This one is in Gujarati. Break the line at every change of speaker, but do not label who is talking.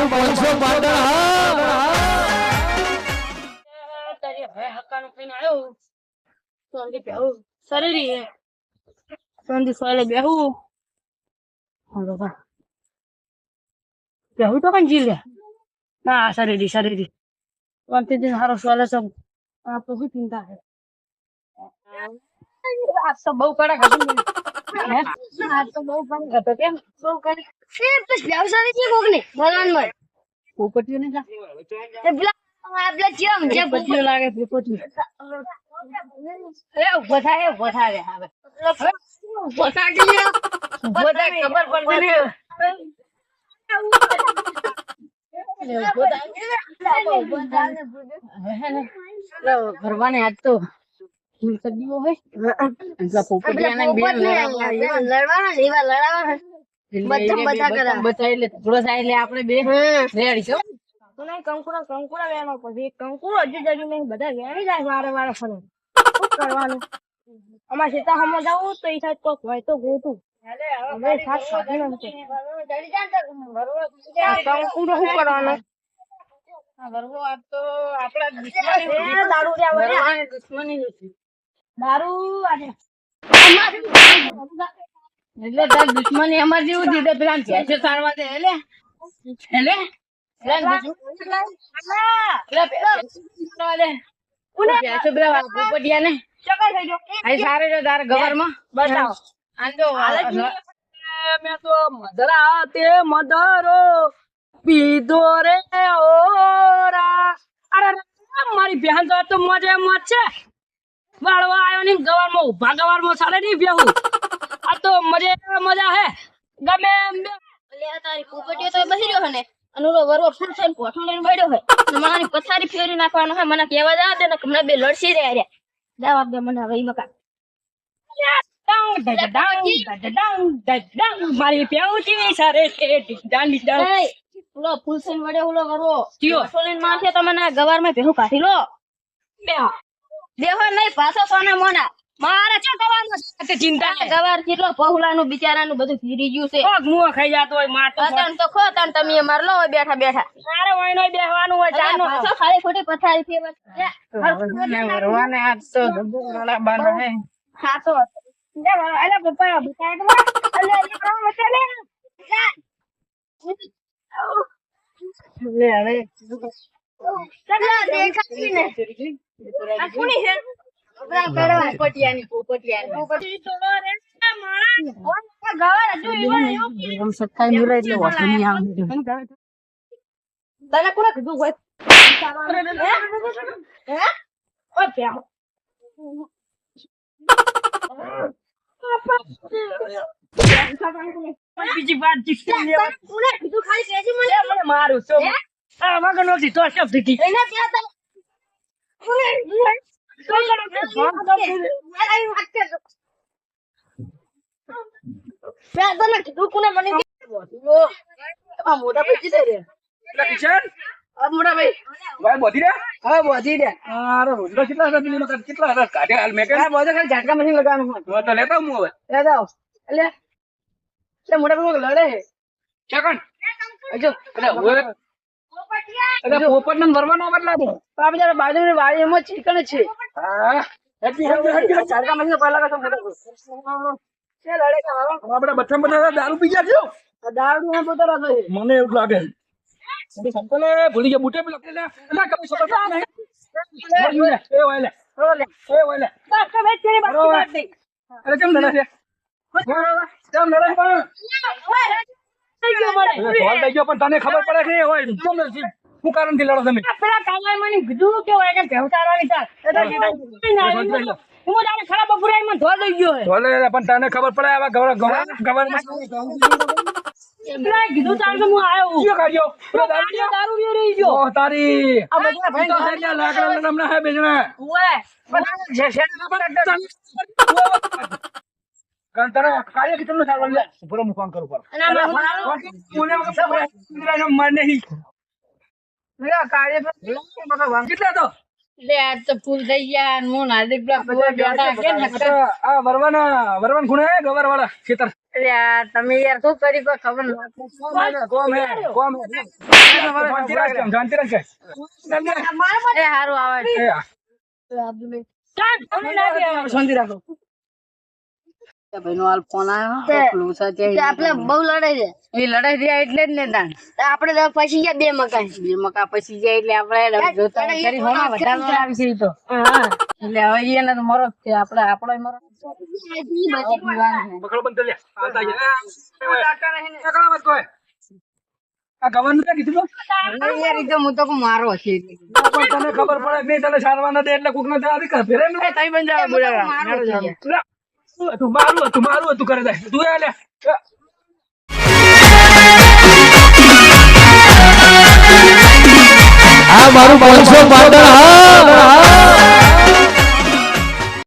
મારું પાંચસો પાટણ, હા
તારી હવે હક્કાનું પીને આવ્યો સોંધી બેહું. શરીરી હે. સોંદી સોલે બેહું. હા, બાબા. બેહું તો કઈ જી લે ના શરીરી શરીરી સોંધી દિન હારો સોલે સબ આ તો શું ચિંતા હે આજ તો બહુ કડક હતું હે? આજ તો બહુ કડક હતો કેમ? બહુ કડક.
વ્યવસાય છે કોક ને ભગવાન
પોપટીઓ ને જા
એ પેલા આપડે જેમ જે
પોપટીઓ લાગે પોપટીઓ એ ઊભો થાય ઊભો થાય હવે ઊભો થાય કે યાર? ઊભો થાય ખબર પડતી નહીં ઊભો થાય. હવે હે ને, પેલો ભરવાને આજ તો સદીઓ હોય એટલે પોપટીયાને બે લડાવવા આવ્યા.
લડવાના બધા બધા
એટલે થોડો થાય એટલે આપણે બે રેડી
નહીં કંકુડા કંકુડા વેણો પછી. એક હજુ જજુ નહીં બધા વેણી જાય વારે વારે ફરે શું કરવાનું? અમારે સીતા હમો જવું તો એ સાઈડ કોક હોય તો ગોતું શું કરવાનો? દારૂ
એટલે તાર દુશ્મન એમાં જેવું દીધે પેલા ભેંસો સારવા દે એટલે એટલે પેલા દુશ્મન- પેલા ભેંસો સારવા દે. ભેંસો પેલા પોપટિયાને
ચકર થઈ ગયો
આ સારે જો તારા ગવરમાં
બતાવો.
આમ તો.
મેં તો મધરા તે મધરો પીધો રે અરે મારી બેન તો તો મજે મજ છે. વાળવા આવ્યો ને ગવારમાં ઊભા ગવારમાં સાડે નહીં બેહું. તો મજે મજા હે ગમે એમ બે.
એટલે આ તારી કુકટીઓ તો બહી રહ્યો હે ને. અને વરવો ફૂલ થઈને લઈને બેઠો હોય મારી પથારી ફેરી નાખવાનો હે મને કેવા જા દે ને હમણાં બે લડસી રહ્યા રે જવાબ દે મને હવે ઈ મકા.
મારી પ્યાઉથી સારે છે.
ઓલો વડે ઓલો? માથે તમને આ ગવારમાં ભેહું કાઢી લો.
બે.
દેહો નહીં પાછો સોના મોના. મારે શું કરવાનું છે?
ચિંતા
કેટલો પહુલાનું બિચારાનું બધું ફીરી ગયું છે.
પગ ખાઈ જાતો હોય
તો ખો તન તમે હોય બેઠા બેઠા.
મારે બેહવાનું હોય ચાનો.
પાછો ખાલી ખોટી પથારી
આજ તો હે.
હા તો પપ્પા બતાય તો. અલા, લે.
હવે
દેખાતી ને. કોની
નહીં?
હે?
બીજી વાત જીતી લેવા.
કોણે કીધું? ખાલી મને.
મને મારું સીધો શબ્દ
કીધું?
પોપટ ને ભરવાનો બદલા દે
તો આ બિચારા બાજુની વાડી એમાં ચીકણ છે.
આપડે બધા બધા દારૂ પી ગયા છો? મને એવું લાગે. સંતલે ભૂલી ગયા બુટે. અરે કેમ છે? કેમ લડે પણ?
થઈ ગયો
તને ખબર પડે કે હોય. છે? શું કારણથી લડો તમે
પેલા કાલાએ મને કીધું કે હોય કે ભેંસ ચારવાની ચાલ. એટલે હું તો- હું જાણે ખરાબ બપોરાઈમાં ધોઈ ગયો હે.
પણ તને ખબર પડે આવા ગવર ગવર ગવર
કીધું ચાલ તો હું આવ્યો.
કયો કાઢ્યો દારૂ
દારૂ રહી ગયો.
ઓહ તારી
આ બધા
ઈ તો હરિયા લાકડા લડમના હે બેજણા
ઓવે.
કંટાળો કાર્ય કે તમને સારવાર લે ઉપર હું કરું પર
અને આમાં મારું-
કોને વખત માર નહીં
મેરા કાર્ય પર ભગવાન
કેટલા તો
લે. આજ તો. ફૂલ થઈ ગયા અને હું ને હાર્દિક પેલા ફુવા બેઠા કે
આ વરવાન વરવાન ખૂણે ગવર વાળા ખેતર.
લે તમે યાર શું કરી કોઈ ખબર નથી
કોમ હે કોમ હે શાંતિ કેમ, શાંતિ કે.
એ હારું આવે છે.
એ. શાંતિ રાખો.
ભાઈ હાલ ફોન આવ્યો
તે-
પેલું છે તે
તે આપણે બહુ લડાઈ છે.
એ લડાઈ રહ્યા એટલે જ ને તાણ.
આપણે પછી ગયા બે મકાન.
બે મકા પછી જાય એટલે આપણે જોતા કરી હોમાં વધારે વાર છે તો. એટલે હવે એને તો મરો છે આપણે આપણો મરો
બકડો બંધ લે. આવતા ગયા. એ, એ, કળા મત કોઈ. આ ગવરનું તે? કીધું
યાર ઈ તો હું તો મારો છે.
પણ તને ખબર પડે કે નહીં તને સારવાર ના દે એટલે કોક ના આવી કર ફેરે
બંધ બોલાવા
હતું મારું હતું મારું હતું કરે તું લે
આ મારું પાંચસો પાટણ હા.